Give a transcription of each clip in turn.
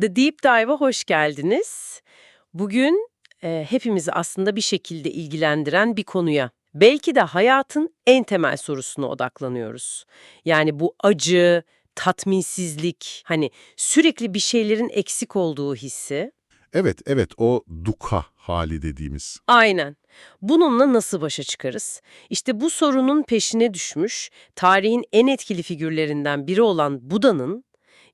The Deep Dive'a hoş geldiniz. Bugün e, hepimizi aslında bir şekilde ilgilendiren bir konuya, belki de hayatın en temel sorusuna odaklanıyoruz. Yani bu acı, tatminsizlik, hani sürekli bir şeylerin eksik olduğu hissi. Evet, evet o duka hali dediğimiz. Aynen. Bununla nasıl başa çıkarız? İşte bu sorunun peşine düşmüş, tarihin en etkili figürlerinden biri olan Buda'nın,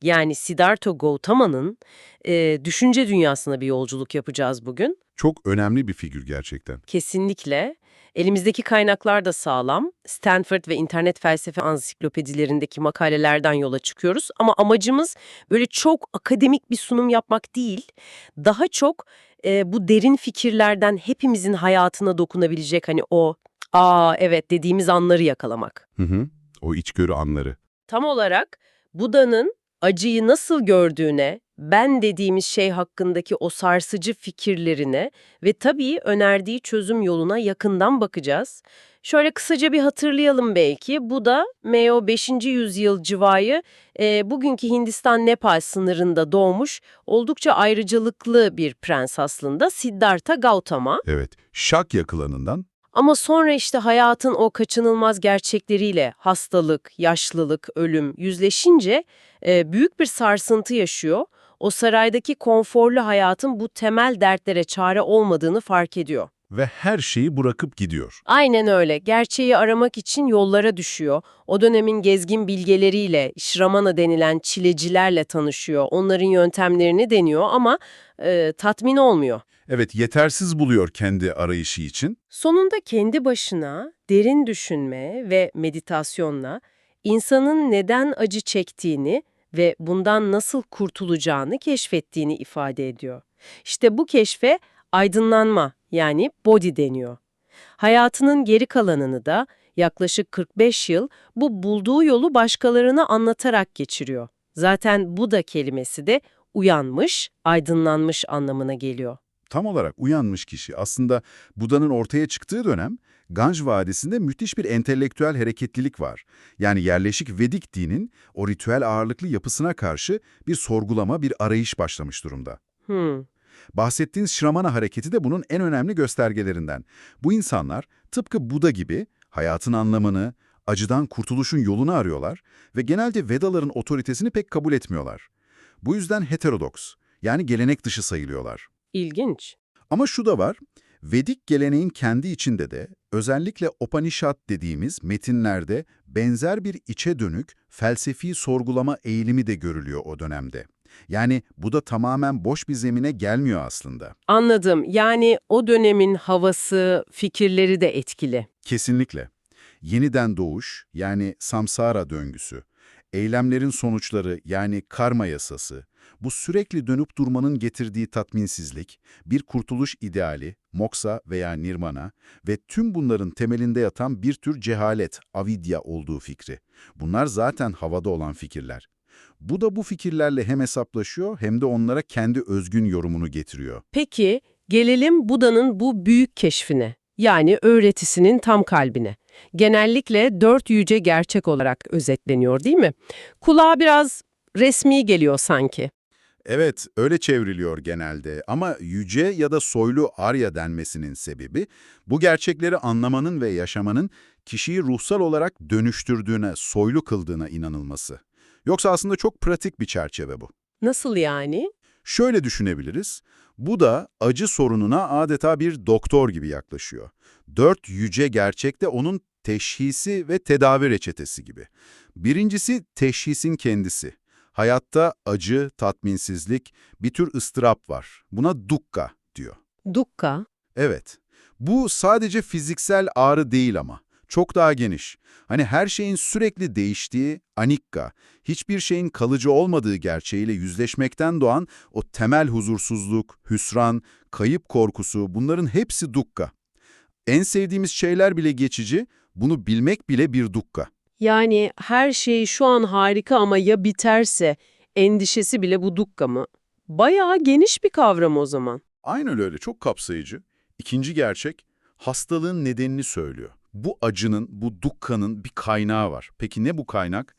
yani Siddhartha Gautama'nın e, düşünce dünyasına bir yolculuk yapacağız bugün. Çok önemli bir figür gerçekten. Kesinlikle. Elimizdeki kaynaklar da sağlam. Stanford ve internet felsefe ansiklopedilerindeki makalelerden yola çıkıyoruz. Ama amacımız böyle çok akademik bir sunum yapmak değil. Daha çok e, bu derin fikirlerden hepimizin hayatına dokunabilecek hani o ''aa evet'' dediğimiz anları yakalamak. Hı hı. O içgörü anları. Tam olarak Buda'nın acıyı nasıl gördüğüne, ben dediğimiz şey hakkındaki o sarsıcı fikirlerine ve tabii önerdiği çözüm yoluna yakından bakacağız. Şöyle kısaca bir hatırlayalım belki. Bu da Meo 5. yüzyıl civarı e, bugünkü Hindistan-Nepal sınırında doğmuş oldukça ayrıcalıklı bir prens aslında Siddhartha Gautama. Evet, Şakya klanından Ama sonra işte hayatın o kaçınılmaz gerçekleriyle hastalık, yaşlılık, ölüm yüzleşince e, büyük bir sarsıntı yaşıyor. O saraydaki konforlu hayatın bu temel dertlere çare olmadığını fark ediyor. ve her şeyi bırakıp gidiyor. Aynen öyle. Gerçeği aramak için yollara düşüyor. O dönemin gezgin bilgeleriyle, Şramana denilen çilecilerle tanışıyor. Onların yöntemlerini deniyor ama e, tatmin olmuyor. Evet, yetersiz buluyor kendi arayışı için. Sonunda kendi başına derin düşünme ve meditasyonla insanın neden acı çektiğini ve bundan nasıl kurtulacağını keşfettiğini ifade ediyor. İşte bu keşfe aydınlanma yani body deniyor. Hayatının geri kalanını da yaklaşık 45 yıl bu bulduğu yolu başkalarına anlatarak geçiriyor. Zaten bu da kelimesi de uyanmış, aydınlanmış anlamına geliyor. Tam olarak uyanmış kişi aslında Buda'nın ortaya çıktığı dönem Ganj Vadisi'nde müthiş bir entelektüel hareketlilik var. Yani yerleşik Vedik dinin o ritüel ağırlıklı yapısına karşı bir sorgulama, bir arayış başlamış durumda. Hmm. Bahsettiğiniz Şramana hareketi de bunun en önemli göstergelerinden. Bu insanlar tıpkı Buda gibi hayatın anlamını, acıdan kurtuluşun yolunu arıyorlar ve genelde Vedaların otoritesini pek kabul etmiyorlar. Bu yüzden heterodoks, yani gelenek dışı sayılıyorlar. İlginç. Ama şu da var, Vedik geleneğin kendi içinde de özellikle Upanishad dediğimiz metinlerde benzer bir içe dönük felsefi sorgulama eğilimi de görülüyor o dönemde. Yani bu da tamamen boş bir zemine gelmiyor aslında. Anladım. Yani o dönemin havası, fikirleri de etkili. Kesinlikle. Yeniden doğuş yani samsara döngüsü, eylemlerin sonuçları yani karma yasası, bu sürekli dönüp durmanın getirdiği tatminsizlik, bir kurtuluş ideali, moksa veya nirvana ve tüm bunların temelinde yatan bir tür cehalet, avidya olduğu fikri. Bunlar zaten havada olan fikirler. Bu da bu fikirlerle hem hesaplaşıyor hem de onlara kendi özgün yorumunu getiriyor. Peki, gelelim Buda'nın bu büyük keşfine. Yani öğretisinin tam kalbine. Genellikle dört yüce gerçek olarak özetleniyor değil mi? Kulağa biraz resmi geliyor sanki. Evet, öyle çevriliyor genelde ama yüce ya da soylu Arya denmesinin sebebi, bu gerçekleri anlamanın ve yaşamanın kişiyi ruhsal olarak dönüştürdüğüne, soylu kıldığına inanılması. Yoksa aslında çok pratik bir çerçeve bu. Nasıl yani? Şöyle düşünebiliriz, bu da acı sorununa adeta bir doktor gibi yaklaşıyor. Dört yüce gerçek de onun teşhisi ve tedavi reçetesi gibi. Birincisi teşhisin kendisi. Hayatta acı, tatminsizlik, bir tür ıstırap var. Buna dukka diyor. Dukka. Evet, bu sadece fiziksel ağrı değil ama. Çok daha geniş. Hani her şeyin sürekli değiştiği, anikka, hiçbir şeyin kalıcı olmadığı gerçeğiyle yüzleşmekten doğan o temel huzursuzluk, hüsran, kayıp korkusu bunların hepsi dukka. En sevdiğimiz şeyler bile geçici, bunu bilmek bile bir dukka. Yani her şey şu an harika ama ya biterse endişesi bile bu dukka mı? Bayağı geniş bir kavram o zaman. Aynen öyle, çok kapsayıcı. İkinci gerçek, hastalığın nedenini söylüyor. Bu acının, bu dukkanın bir kaynağı var. Peki ne bu kaynak?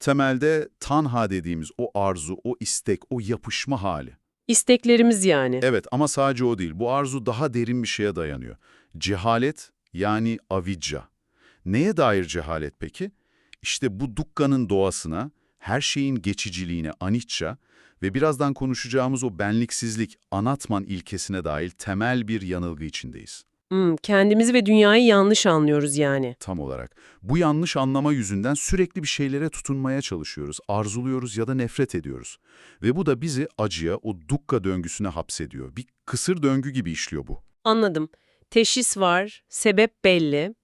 Temelde tanha dediğimiz o arzu, o istek, o yapışma hali. İsteklerimiz yani. Evet ama sadece o değil. Bu arzu daha derin bir şeye dayanıyor. Cehalet yani avidya. Neye dair cehalet peki? İşte bu dukkanın doğasına, her şeyin geçiciliğine anicca ve birazdan konuşacağımız o benliksizlik, anatman ilkesine dair temel bir yanılgı içindeyiz. Hmm, kendimizi ve dünyayı yanlış anlıyoruz yani. Tam olarak. Bu yanlış anlama yüzünden sürekli bir şeylere tutunmaya çalışıyoruz, arzuluyoruz ya da nefret ediyoruz. Ve bu da bizi acıya, o dukka döngüsüne hapsediyor. Bir kısır döngü gibi işliyor bu. Anladım. Teşhis var, sebep belli.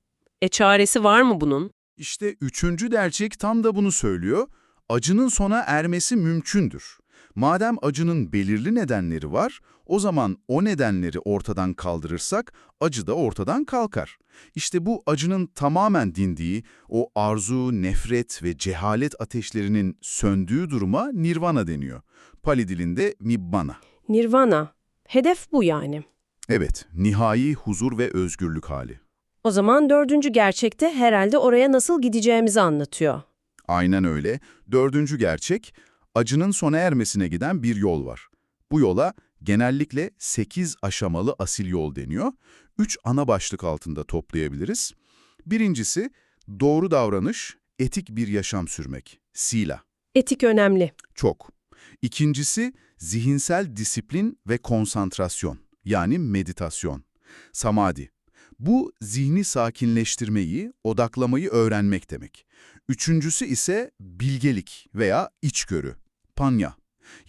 E çaresi var mı bunun? İşte üçüncü gerçek tam da bunu söylüyor. Acının sona ermesi mümkündür. Madem acının belirli nedenleri var, o zaman o nedenleri ortadan kaldırırsak acı da ortadan kalkar. İşte bu acının tamamen dindiği, o arzu, nefret ve cehalet ateşlerinin söndüğü duruma nirvana deniyor. Pali dilinde nibbana. Nirvana. Hedef bu yani. Evet, nihai huzur ve özgürlük hali. O zaman dördüncü gerçekte herhalde oraya nasıl gideceğimizi anlatıyor. Aynen öyle. Dördüncü gerçek, acının sona ermesine giden bir yol var. Bu yola genellikle 8 aşamalı asil yol deniyor. 3 ana başlık altında toplayabiliriz. Birincisi, doğru davranış, etik bir yaşam sürmek. Sila. Etik önemli. Çok. İkincisi, zihinsel disiplin ve konsantrasyon. Yani meditasyon. Samadhi. Bu zihni sakinleştirmeyi, odaklamayı öğrenmek demek. Üçüncüsü ise bilgelik veya içgörü, panya.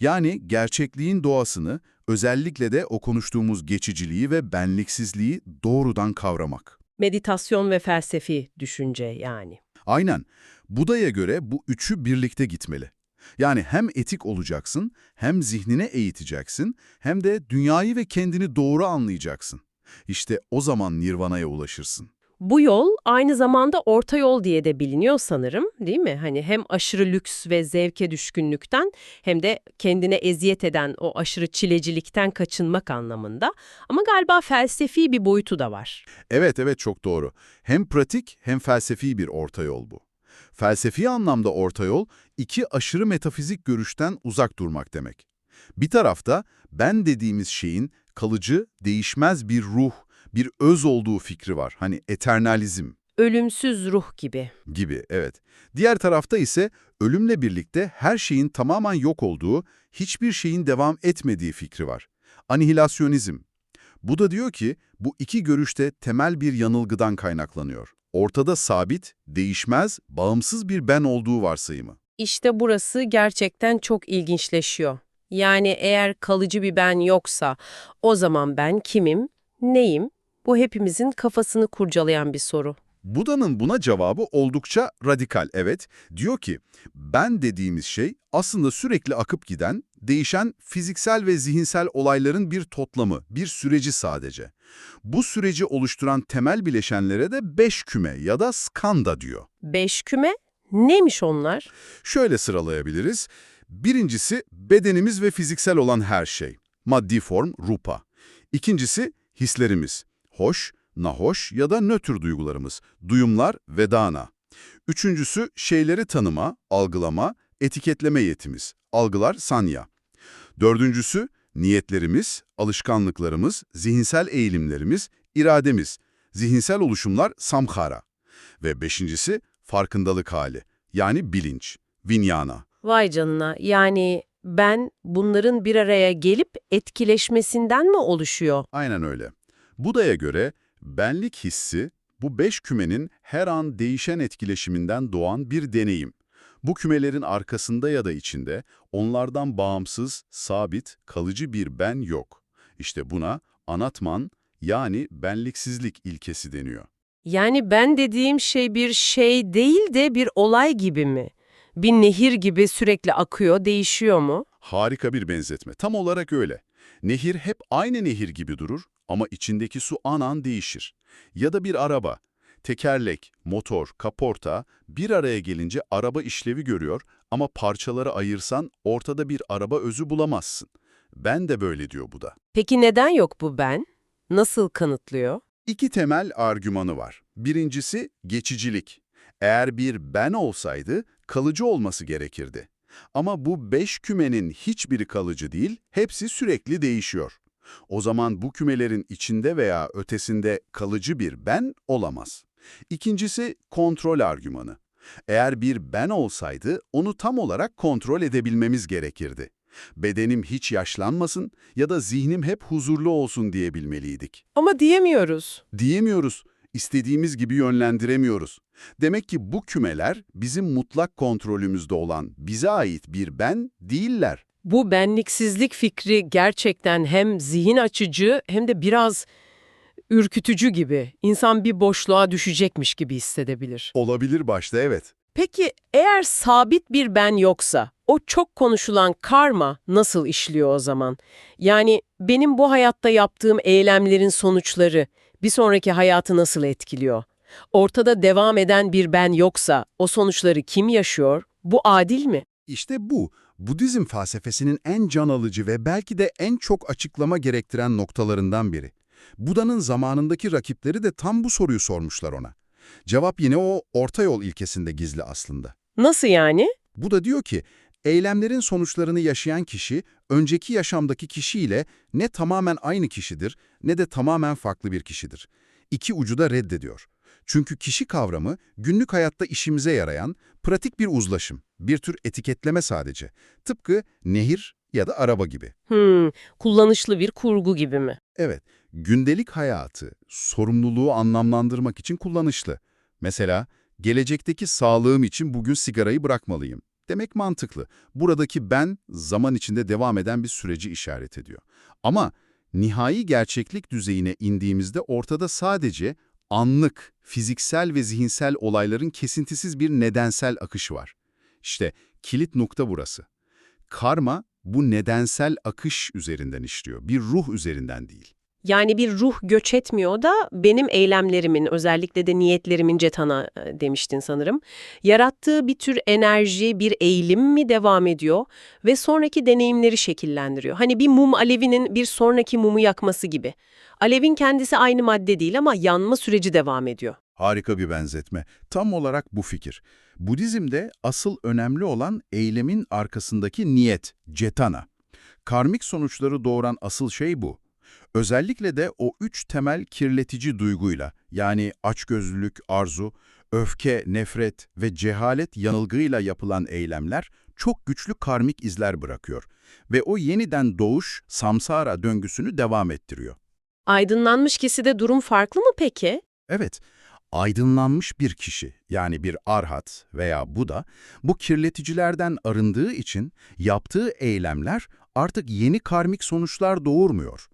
Yani gerçekliğin doğasını, özellikle de o konuştuğumuz geçiciliği ve benliksizliği doğrudan kavramak. Meditasyon ve felsefi düşünce yani. Aynen. Buda'ya göre bu üçü birlikte gitmeli. Yani hem etik olacaksın, hem zihnine eğiteceksin, hem de dünyayı ve kendini doğru anlayacaksın. İşte o zaman nirvanaya ulaşırsın. Bu yol aynı zamanda orta yol diye de biliniyor sanırım, değil mi? Hani hem aşırı lüks ve zevke düşkünlükten hem de kendine eziyet eden o aşırı çilecilikten kaçınmak anlamında. Ama galiba felsefi bir boyutu da var. Evet evet çok doğru. Hem pratik hem felsefi bir orta yol bu. Felsefi anlamda orta yol, iki aşırı metafizik görüşten uzak durmak demek. Bir tarafta ben dediğimiz şeyin kalıcı, değişmez bir ruh, bir öz olduğu fikri var. Hani eternalizm Ölümsüz ruh gibi. gibi, evet. Diğer tarafta ise ölümle birlikte her şeyin tamamen yok olduğu, hiçbir şeyin devam etmediği fikri var. Anihilasyonizm. Bu da diyor ki, bu iki görüşte temel bir yanılgıdan kaynaklanıyor. Ortada sabit, değişmez, bağımsız bir ben olduğu varsayımı. İşte burası gerçekten çok ilginçleşiyor. Yani eğer kalıcı bir ben yoksa o zaman ben kimim, neyim? Bu hepimizin kafasını kurcalayan bir soru. Buda'nın buna cevabı oldukça radikal, evet. Diyor ki, ben dediğimiz şey aslında sürekli akıp giden, değişen fiziksel ve zihinsel olayların bir toplamı, bir süreci sadece. Bu süreci oluşturan temel bileşenlere de beş küme ya da skanda diyor. Beş küme neymiş onlar? Şöyle sıralayabiliriz. Birincisi bedenimiz ve fiziksel olan her şey. Maddi form rupa. İkincisi hislerimiz. Hoş, nahoş ya da nötr duygularımız. Duyumlar ve dana. Üçüncüsü şeyleri tanıma, algılama, etiketleme yetimiz. Algılar sanya. Dördüncüsü niyetlerimiz, alışkanlıklarımız, zihinsel eğilimlerimiz, irademiz. Zihinsel oluşumlar samkhara. Ve beşincisi farkındalık hali. Yani bilinç, vinyana. Vay canına yani ben bunların bir araya gelip etkileşmesinden mi oluşuyor? Aynen öyle. Buda'ya göre benlik hissi bu beş kümenin her an değişen etkileşiminden doğan bir deneyim. Bu kümelerin arkasında ya da içinde onlardan bağımsız, sabit, kalıcı bir ben yok. İşte buna anatman yani benliksizlik ilkesi deniyor. Yani ben dediğim şey bir şey değil de bir olay gibi mi? Bir nehir gibi sürekli akıyor, değişiyor mu? Harika bir benzetme. Tam olarak öyle. Nehir hep aynı nehir gibi durur ama içindeki su an an değişir. Ya da bir araba. Tekerlek, motor, kaporta bir araya gelince araba işlevi görüyor ama parçaları ayırsan ortada bir araba özü bulamazsın. Ben de böyle diyor bu da. Peki neden yok bu ben? Nasıl kanıtlıyor? İki temel argümanı var. Birincisi geçicilik. Eğer bir ben olsaydı kalıcı olması gerekirdi. Ama bu beş kümenin hiçbiri kalıcı değil, hepsi sürekli değişiyor. O zaman bu kümelerin içinde veya ötesinde kalıcı bir ben olamaz. İkincisi kontrol argümanı. Eğer bir ben olsaydı onu tam olarak kontrol edebilmemiz gerekirdi. Bedenim hiç yaşlanmasın ya da zihnim hep huzurlu olsun diyebilmeliydik. Ama diyemiyoruz. Diyemiyoruz, istediğimiz gibi yönlendiremiyoruz. Demek ki bu kümeler bizim mutlak kontrolümüzde olan, bize ait bir ben değiller. Bu benliksizlik fikri gerçekten hem zihin açıcı hem de biraz ürkütücü gibi. İnsan bir boşluğa düşecekmiş gibi hissedebilir. Olabilir başta evet. Peki eğer sabit bir ben yoksa, o çok konuşulan karma nasıl işliyor o zaman? Yani benim bu hayatta yaptığım eylemlerin sonuçları bir sonraki hayatı nasıl etkiliyor? Ortada devam eden bir ben yoksa o sonuçları kim yaşıyor? Bu adil mi? İşte bu, Budizm felsefesinin en can alıcı ve belki de en çok açıklama gerektiren noktalarından biri. Buda'nın zamanındaki rakipleri de tam bu soruyu sormuşlar ona. Cevap yine o orta yol ilkesinde gizli aslında. Nasıl yani? Buda diyor ki, eylemlerin sonuçlarını yaşayan kişi, önceki yaşamdaki kişiyle ne tamamen aynı kişidir ne de tamamen farklı bir kişidir. İki ucu da reddediyor. Çünkü kişi kavramı günlük hayatta işimize yarayan pratik bir uzlaşım, bir tür etiketleme sadece. Tıpkı nehir ya da araba gibi. Hmm, kullanışlı bir kurgu gibi mi? Evet, gündelik hayatı, sorumluluğu anlamlandırmak için kullanışlı. Mesela, gelecekteki sağlığım için bugün sigarayı bırakmalıyım. Demek mantıklı. Buradaki ben, zaman içinde devam eden bir süreci işaret ediyor. Ama nihai gerçeklik düzeyine indiğimizde ortada sadece anlık, fiziksel ve zihinsel olayların kesintisiz bir nedensel akışı var. İşte kilit nokta burası. Karma, bu nedensel akış üzerinden işliyor, bir ruh üzerinden değil. Yani bir ruh göç etmiyor da benim eylemlerimin, özellikle de niyetlerimin cetana e, demiştin sanırım. Yarattığı bir tür enerji, bir eğilim mi devam ediyor ve sonraki deneyimleri şekillendiriyor. Hani bir mum alevinin bir sonraki mumu yakması gibi. Alevin kendisi aynı madde değil ama yanma süreci devam ediyor. Harika bir benzetme. Tam olarak bu fikir. Budizm'de asıl önemli olan eylemin arkasındaki niyet, cetana. Karmik sonuçları doğuran asıl şey bu. Özellikle de o üç temel kirletici duyguyla, yani açgözlülük, arzu, öfke, nefret ve cehalet yanılgıyla yapılan eylemler çok güçlü karmik izler bırakıyor ve o yeniden doğuş, samsara döngüsünü devam ettiriyor. Aydınlanmış kişide durum farklı mı peki? Evet, aydınlanmış bir kişi yani bir arhat veya Buda bu kirleticilerden arındığı için yaptığı eylemler artık yeni karmik sonuçlar doğurmuyor.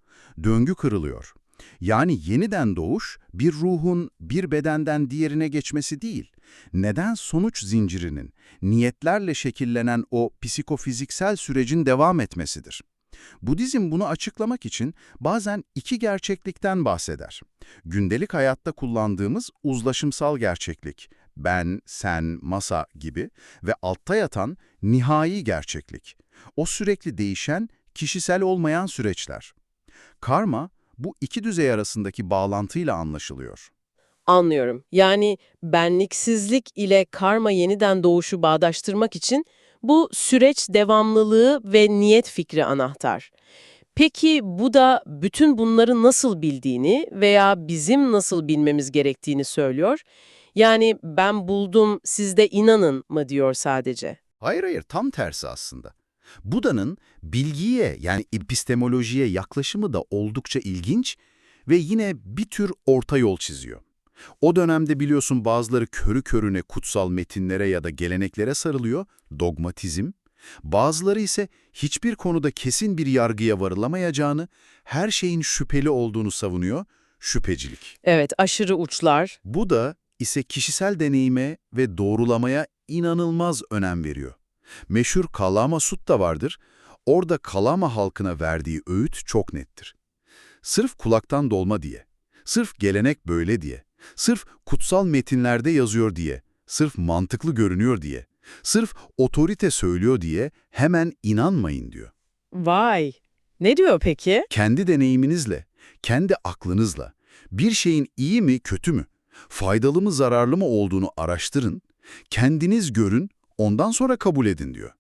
Döngü kırılıyor. Yani yeniden doğuş bir ruhun bir bedenden diğerine geçmesi değil. Neden sonuç zincirinin, niyetlerle şekillenen o psikofiziksel sürecin devam etmesidir. Budizm bunu açıklamak için bazen iki gerçeklikten bahseder. Gündelik hayatta kullandığımız uzlaşımsal gerçeklik, ben, sen, masa gibi ve altta yatan nihai gerçeklik. O sürekli değişen, kişisel olmayan süreçler. Karma, bu iki düzey arasındaki bağlantıyla anlaşılıyor. Anlıyorum. Yani benliksizlik ile karma yeniden doğuşu bağdaştırmak için bu süreç devamlılığı ve niyet fikri anahtar. Peki bu da bütün bunları nasıl bildiğini veya bizim nasıl bilmemiz gerektiğini söylüyor. Yani ben buldum siz de inanın mı diyor sadece. Hayır hayır, tam tersi aslında. Buda'nın bilgiye yani epistemolojiye yaklaşımı da oldukça ilginç ve yine bir tür orta yol çiziyor. O dönemde biliyorsun bazıları körü körüne kutsal metinlere ya da geleneklere sarılıyor, dogmatizm. Bazıları ise hiçbir konuda kesin bir yargıya varılamayacağını, her şeyin şüpheli olduğunu savunuyor, şüphecilik. Evet aşırı uçlar. Bu da ise kişisel deneyime ve doğrulamaya inanılmaz önem veriyor. Meşhur Kalama Sutta vardır. Orada Kalama halkına verdiği öğüt çok nettir. Sırf kulaktan dolma diye, sırf gelenek böyle diye, sırf kutsal metinlerde yazıyor diye, sırf mantıklı görünüyor diye, sırf otorite söylüyor diye hemen inanmayın diyor. Vay. Ne diyor peki? Kendi deneyiminizle, kendi aklınızla bir şeyin iyi mi kötü mü, faydalı mı zararlı mı olduğunu araştırın, kendiniz görün, Ondan sonra kabul edin diyor.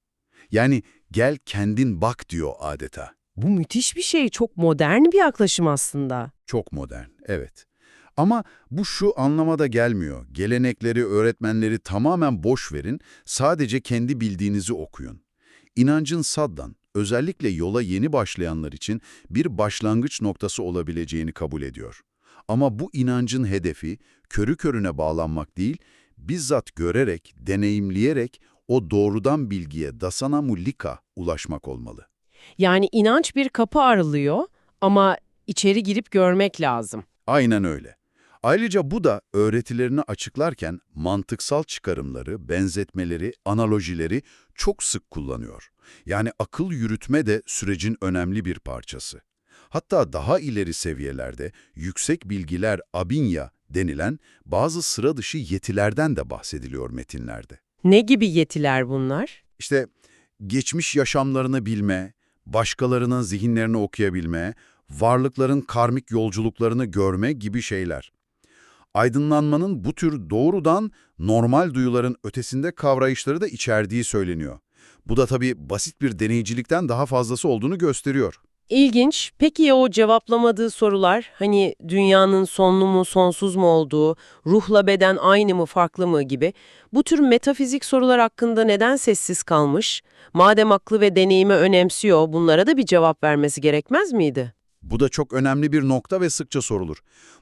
Yani gel kendin bak diyor adeta. Bu müthiş bir şey, çok modern bir yaklaşım aslında. Çok modern, evet. Ama bu şu anlamada gelmiyor. Gelenekleri, öğretmenleri tamamen boş verin, sadece kendi bildiğinizi okuyun. İnancın saddan, özellikle yola yeni başlayanlar için bir başlangıç noktası olabileceğini kabul ediyor. Ama bu inancın hedefi körü körüne bağlanmak değil, bizzat görerek, deneyimleyerek o doğrudan bilgiye dasana mulika ulaşmak olmalı. Yani inanç bir kapı aralıyor ama içeri girip görmek lazım. Aynen öyle. Ayrıca bu da öğretilerini açıklarken mantıksal çıkarımları, benzetmeleri, analojileri çok sık kullanıyor. Yani akıl yürütme de sürecin önemli bir parçası. Hatta daha ileri seviyelerde yüksek bilgiler abinya denilen bazı sıra dışı yetilerden de bahsediliyor metinlerde. Ne gibi yetiler bunlar? İşte geçmiş yaşamlarını bilme, başkalarının zihinlerini okuyabilme, varlıkların karmik yolculuklarını görme gibi şeyler. Aydınlanmanın bu tür doğrudan normal duyuların ötesinde kavrayışları da içerdiği söyleniyor. Bu da tabii basit bir deneyicilikten daha fazlası olduğunu gösteriyor. İlginç. Peki ya o cevaplamadığı sorular? Hani dünyanın sonlu mu, sonsuz mu olduğu, ruhla beden aynı mı, farklı mı gibi. Bu tür metafizik sorular hakkında neden sessiz kalmış? Madem aklı ve deneyimi önemsiyor, bunlara da bir cevap vermesi gerekmez miydi? Bu da çok önemli bir nokta ve sıkça sorulur.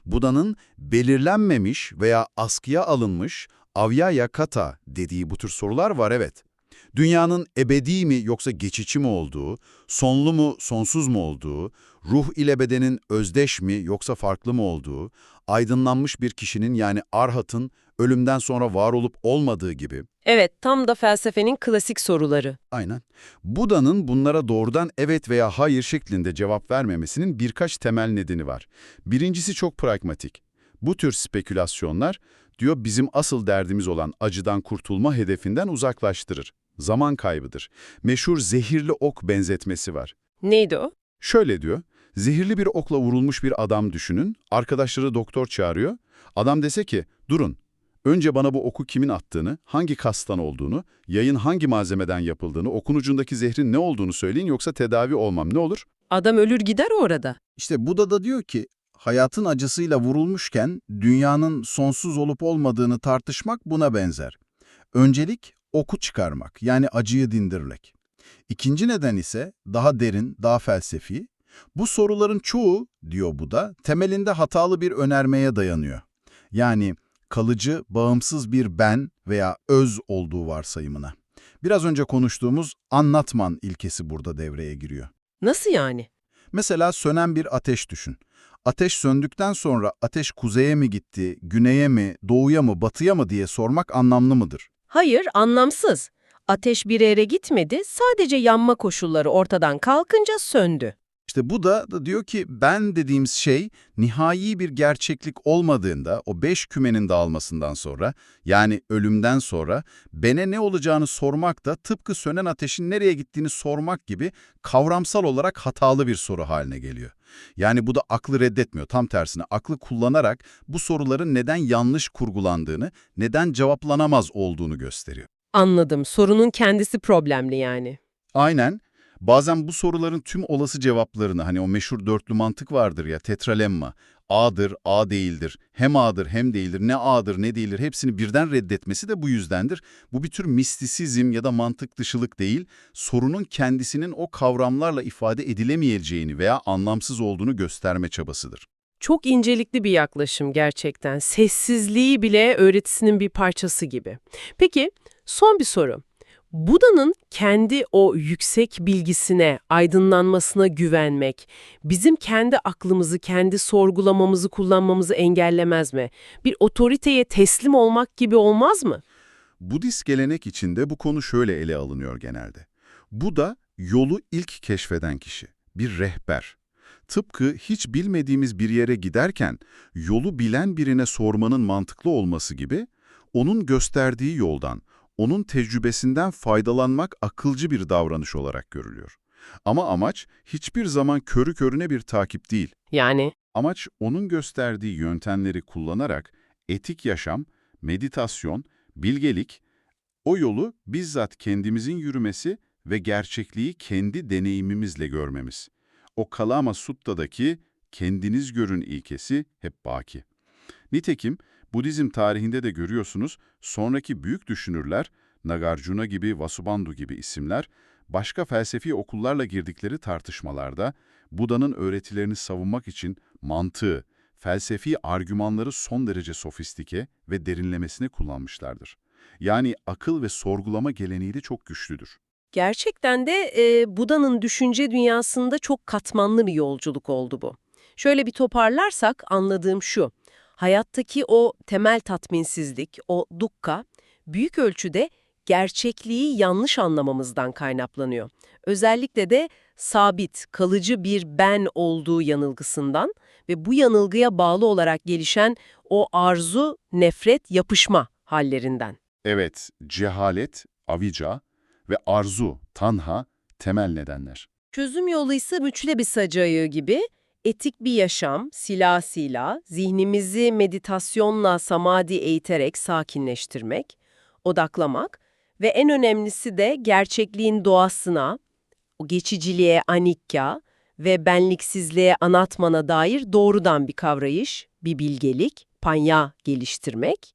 Buda'nın belirlenmemiş veya askıya alınmış avyaya kata dediği bu tür sorular var evet. Dünyanın ebedi mi yoksa geçici mi olduğu, sonlu mu sonsuz mu olduğu, ruh ile bedenin özdeş mi yoksa farklı mı olduğu, aydınlanmış bir kişinin yani arhatın ölümden sonra var olup olmadığı gibi Evet, tam da felsefenin klasik soruları. Aynen. Buda'nın bunlara doğrudan evet veya hayır şeklinde cevap vermemesinin birkaç temel nedeni var. Birincisi çok pragmatik. Bu tür spekülasyonlar, diyor bizim asıl derdimiz olan acıdan kurtulma hedefinden uzaklaştırır. Zaman kaybıdır. Meşhur zehirli ok benzetmesi var. Neydi o? Şöyle diyor, zehirli bir okla vurulmuş bir adam düşünün, arkadaşları doktor çağırıyor. Adam dese ki, durun, önce bana bu oku kimin attığını, hangi kastan olduğunu, yayın hangi malzemeden yapıldığını, okun ucundaki zehrin ne olduğunu söyleyin yoksa tedavi olmam ne olur? Adam ölür gider orada. İşte Buda da diyor ki, hayatın acısıyla vurulmuşken dünyanın sonsuz olup olmadığını tartışmak buna benzer. Öncelik oku çıkarmak, yani acıyı dindirmek. İkinci neden ise daha derin, daha felsefi. Bu soruların çoğu, diyor Buda, temelinde hatalı bir önermeye dayanıyor. Yani kalıcı, bağımsız bir ben veya öz olduğu varsayımına. Biraz önce konuştuğumuz anlatman ilkesi burada devreye giriyor. Nasıl yani? Mesela sönen bir ateş düşün. Ateş söndükten sonra ateş kuzeye mi gitti, güneye mi, doğuya mı, batıya mı diye sormak anlamlı mıdır? Hayır, anlamsız. Ateş bir yere gitmedi, sadece yanma koşulları ortadan kalkınca söndü. İşte bu da, da diyor ki ben dediğimiz şey nihai bir gerçeklik olmadığında o beş kümenin dağılmasından sonra yani ölümden sonra bene ne olacağını sormak da tıpkı sönen ateşin nereye gittiğini sormak gibi kavramsal olarak hatalı bir soru haline geliyor. Yani bu da aklı reddetmiyor. Tam tersine aklı kullanarak bu soruların neden yanlış kurgulandığını, neden cevaplanamaz olduğunu gösteriyor. Anladım, sorunun kendisi problemli yani. Aynen. Bazen bu soruların tüm olası cevaplarını, hani o meşhur dörtlü mantık vardır ya, tetralemma, A'dır, A değildir, hem A'dır hem değildir, ne A'dır ne değildir hepsini birden reddetmesi de bu yüzdendir. Bu bir tür mistisizm ya da mantık dışılık değil, sorunun kendisinin o kavramlarla ifade edilemeyeceğini veya anlamsız olduğunu gösterme çabasıdır. Çok incelikli bir yaklaşım gerçekten. Sessizliği bile öğretisinin bir parçası gibi. Peki, son bir soru. Buda'nın kendi o yüksek bilgisine, aydınlanmasına güvenmek, bizim kendi aklımızı, kendi sorgulamamızı kullanmamızı engellemez mi? Bir otoriteye teslim olmak gibi olmaz mı? Budist gelenek içinde bu konu şöyle ele alınıyor genelde. Buda yolu ilk keşfeden kişi, bir rehber. Tıpkı hiç bilmediğimiz bir yere giderken yolu bilen birine sormanın mantıklı olması gibi, onun gösterdiği yoldan, onun tecrübesinden faydalanmak akılcı bir davranış olarak görülüyor. Ama amaç hiçbir zaman körü körüne bir takip değil. Yani Amaç onun gösterdiği yöntemleri kullanarak etik yaşam, meditasyon, bilgelik, O yolu bizzat kendimizin yürümesi ve gerçekliği kendi deneyimimizle görmemiz. O Kalama Sutta'daki kendiniz görün ilkesi hep baki. Nitekim Budizm tarihinde de görüyorsunuz sonraki büyük düşünürler, Nagarjuna gibi, Vasubandhu gibi isimler, başka felsefi okullarla girdikleri tartışmalarda Buda'nın öğretilerini savunmak için mantığı, felsefi argümanları son derece sofistike ve derinlemesine kullanmışlardır. Yani akıl ve sorgulama geleneği de çok güçlüdür. Gerçekten de e, Buda'nın düşünce dünyasında çok katmanlı bir yolculuk oldu bu. Şöyle bir toparlarsak anladığım şu. Hayattaki o temel tatminsizlik, o dukka, büyük ölçüde gerçekliği yanlış anlamamızdan kaynaklanıyor. Özellikle de sabit, kalıcı bir ben olduğu yanılgısından ve bu yanılgıya bağlı olarak gelişen o arzu, nefret, yapışma hallerinden. Evet, cehalet, avica ve arzu, tanha temel nedenler. Çözüm yolu ise müçle bir sac ayağı gibi etik bir yaşam, silasıyla, zihnimizi meditasyonla samadi eğiterek sakinleştirmek, odaklamak ve en önemlisi de gerçekliğin doğasına, o geçiciliğe anikya ve benliksizliğe anatmana dair doğrudan bir kavrayış, bir bilgelik, panya geliştirmek.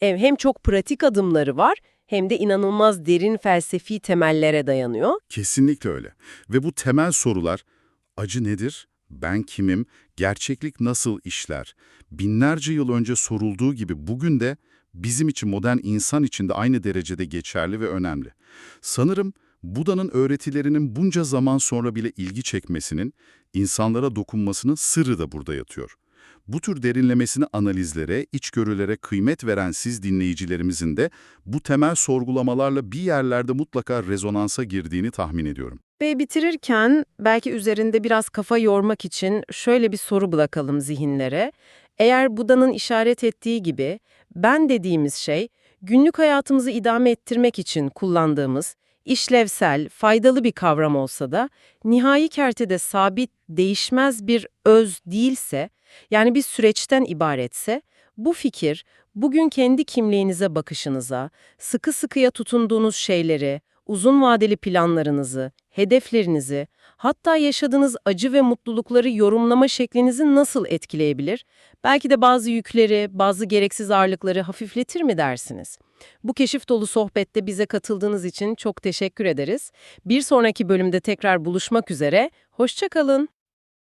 Hem çok pratik adımları var hem de inanılmaz derin felsefi temellere dayanıyor. Kesinlikle öyle. Ve bu temel sorular, acı nedir, ben kimim, gerçeklik nasıl işler, binlerce yıl önce sorulduğu gibi bugün de bizim için modern insan için de aynı derecede geçerli ve önemli. Sanırım Buda'nın öğretilerinin bunca zaman sonra bile ilgi çekmesinin, insanlara dokunmasının sırrı da burada yatıyor. Bu tür derinlemesine analizlere, içgörülere kıymet veren siz dinleyicilerimizin de bu temel sorgulamalarla bir yerlerde mutlaka rezonansa girdiğini tahmin ediyorum. Ve bitirirken belki üzerinde biraz kafa yormak için şöyle bir soru bırakalım zihinlere. Eğer Buda'nın işaret ettiği gibi ben dediğimiz şey günlük hayatımızı idame ettirmek için kullandığımız işlevsel, faydalı bir kavram olsa da nihai kertede sabit, değişmez bir öz değilse, yani bir süreçten ibaretse, bu fikir bugün kendi kimliğinize bakışınıza, sıkı sıkıya tutunduğunuz şeyleri, uzun vadeli planlarınızı, hedeflerinizi, hatta yaşadığınız acı ve mutlulukları yorumlama şeklinizi nasıl etkileyebilir? Belki de bazı yükleri, bazı gereksiz ağırlıkları hafifletir mi dersiniz? Bu keşif dolu sohbette bize katıldığınız için çok teşekkür ederiz. Bir sonraki bölümde tekrar buluşmak üzere, hoşça kalın.